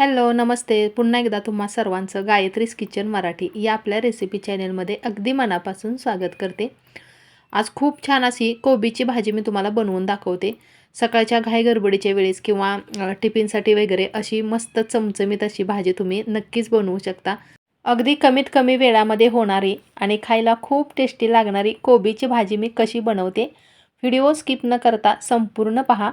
Hello नमस्ते. पुन्हा एकदा तुम्हा सर्वांचं गायत्रीस किचन मराठी या आपल्या रेसिपी चॅनलमध्ये अगदी मनापासून स्वागत करते. आज खूप छान अशी कोबीची भाजी मी तुम्हाला बनवून दाखवते. सकाळच्या घाई गडबडीच्या वेळेस किंवा टिफिनसाठी वगैरे अशी मस्त चमचमीत अशी भाजी तुम्ही नक्कीच बनवू शकता. अगदी कमीत कमी वेळामध्ये होणारी आणि खायला खूप टेस्टी लागणारी कोबीची भाजी मी कशी बनवते व्हिडिओ स्किप न करता संपूर्ण पहा.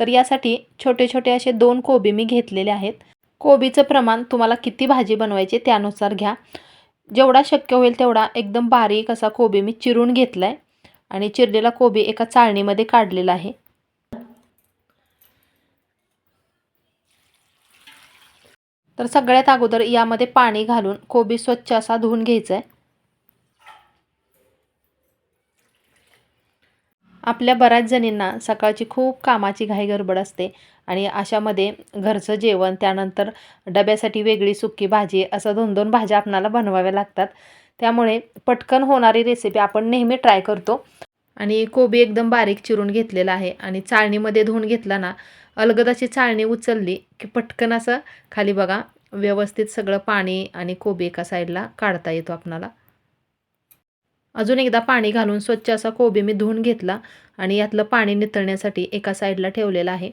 तर यासाठी छोटे छोटे असे दोन कोबी मी घेतलेले आहेत. कोबीचं प्रमाण तुम्हाला किती भाजी बनवायची त्यानुसार घ्या. जेवढा शक्य होईल तेवढा एकदम बारीक असा कोबी मी चिरून घेतला आहे आणि चिरलेला कोबी एका चाळणीमध्ये काढलेला आहे. तर सगळ्यात अगोदर यामध्ये पाणी घालून कोबी स्वच्छ असा धुवून घ्यायचा आहे आपल्या बऱ्याच जणींना सकाळची खूप कामाची घाई गडबड असते आणि अशामध्ये घरचं जेवण त्यानंतर डब्यासाठी वेगळी सुकी भाजी असं दोन दोन भाज्या आपणाला बनवाव्या लागतात. त्यामुळे पटकन होणारी रेसिपी आपण नेहमी ट्राय करतो. आणि कोबी एकदम बारीक चिरून घेतलेला आहे आणि चाळणीमध्ये धुवून घेतला ना अलगद अशी चाळणी उचलली की पटकन असं खाली बघा व्यवस्थित सगळं पाणी आणि कोबी एका साईडला काढता येतो आपणाला. अजून एकदा पाणी घालून स्वच्छ असा कोबी मी धुवून घेतला आणि यातलं पाणी नितळण्यासाठी एका साईडला ठेवलेलं आहे.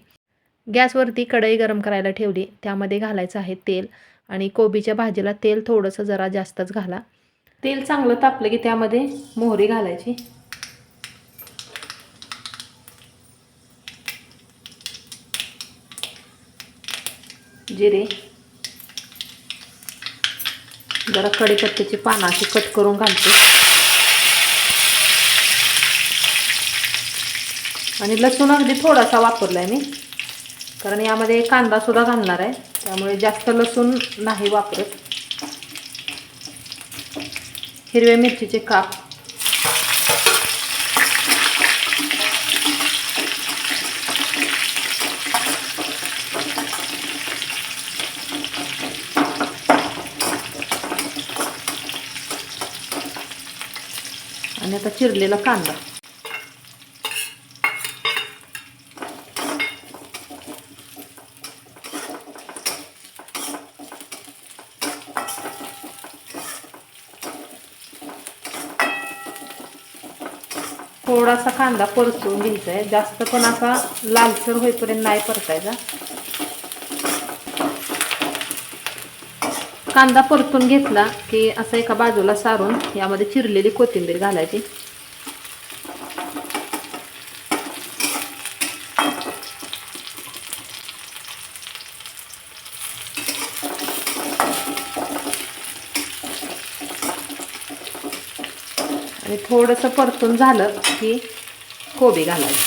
गॅसवरती कढई गरम करायला ठेवली. त्यामध्ये घालायचं आहे तेल आणि कोबीच्या भाजीला तेल थोडंसं जरा जास्तच घाला. तेल चांगलं तापलं की त्यामध्ये मोहरी घालायची. जिरे. जरा कडीपत्त्याची पानं अशी कट करून घालते. आणि लसूण अगदी थोडासा वापरला आहे मी. कारण यामध्ये कांदासुद्धा घालणार आहे. त्यामुळे जास्त लसूण नाही वापरत. हिरव्या मिरचीचे काप. आणि आता चिरलेला कांदा. थोडासा कांदा परतून घ्यायचा आहे जास्त पण असा लालसर होईपर्यंत नाही परतायचा. कांदा परतून घेतला की असा एका बाजूला सारून यामध्ये चिरलेली कोथिंबीर घालायची. आणि थोडंसं परतून झालं की कोबी घालायची.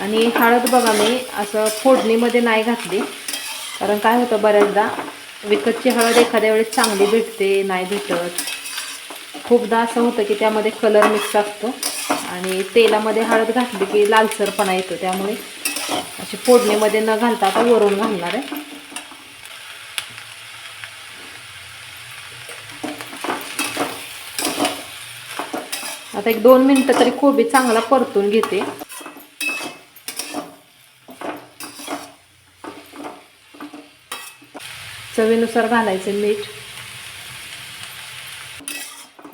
आणि हळद बघा मी असं फोडणीमध्ये नाही घातली. कारण काय होतं बऱ्याचदा विकतची हळद एखाद्या वेळेस चांगली भेटते नाही भेटत. खूपदा असं होतं की त्यामध्ये कलर मिक्स असतो आणि तेलामध्ये हळद घातली की लालसरपणा येतो. त्यामुळे अशी फोडणीमध्ये न घालता आता वरून घालणार आहे. आता एक दोन मिनटं तरी कोबी चांगला परतून घेते. चवीनुसार घालायचे मीठ.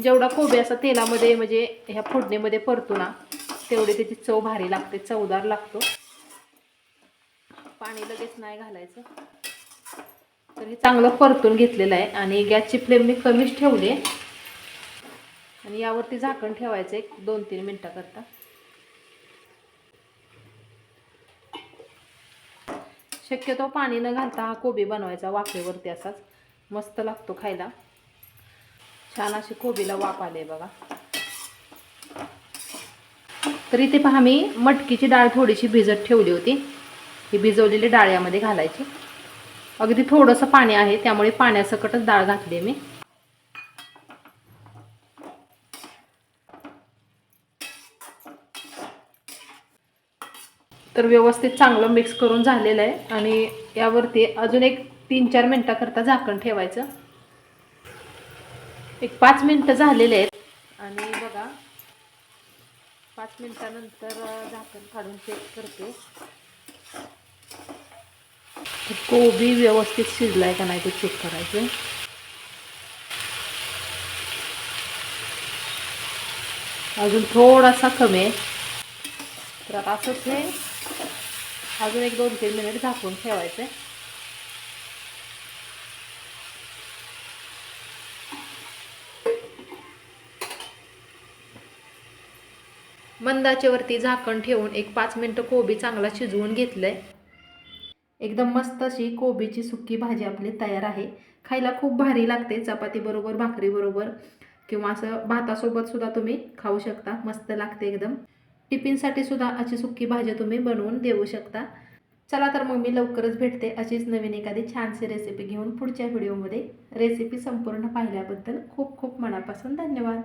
जेवढा कोबी असा तेलामध्ये म्हणजे ह्या फोडणीमध्ये परतो ना तेवढी त्याची चव भारी लागते चवदार लागतो. पाणी लगेच नाही घालायचं. तर हे चांगलं परतून घेतलेलं आहे आणि गॅसची फ्लेम मी कमीच ठेवली आहे. आणि यावरती झाकण ठेवायचं एक दोन तीन मिनटाकरता. शक्यतो पाणी न घालता हा कोबी बनवायचा वाफेवरती असाच. मस्त लागतो खायला. छान अशी कोबीला वाफ आले बघा. तर इथे पहा मी मटकीची डाळ थोडीशी भिजत ठेवली होती. ही भिजवलेली डाळ यामध्ये घालायची. अगदी थोडंसं पाणी आहे त्यामुळे पाण्यासकटच डाळ घातली मी. तर व्यवस्थित चांगलं मिक्स करून झालेलं आहे आणि यावरती अजून एक तीन चार मिनटाकरता झाकण ठेवायचं. एक पाच मिनटं झालेले आहेत आणि बघा पाच मिनटानंतर झाकण काढून चेक करते. कोबी व्यवस्थित शिजलाय का नाही ते चेक करायचं अजून थोडासा कमी आहे. तर आता असंच हे अजून एक दोन तीन मिनिट झाकून ठेवायचं आहे मंदाच्यावरती झाकण ठेवून एक पाच मिनटं कोबी चांगला शिजवून घेतलंय. एकदम मस्त अशी कोबीची सुक्की भाजी आपली तयार आहे. खायला खूप भारी लागते चपातीबरोबर भाकरीबरोबर किंवा असं भातासोबत सुद्धा तुम्ही खाऊ शकता मस्त लागते एकदम. टिफिनसाठी सुद्धा अशी सुक्की भाजी तुम्ही बनवून देऊ शकता. चला तर मग मी लवकरच भेटते अशीच नवीन एखादी छानशी रेसिपी घेऊन पुढच्या व्हिडिओमध्ये रेसिपी संपूर्ण पाहिल्याबद्दल खूप खूप मनापासून धन्यवाद.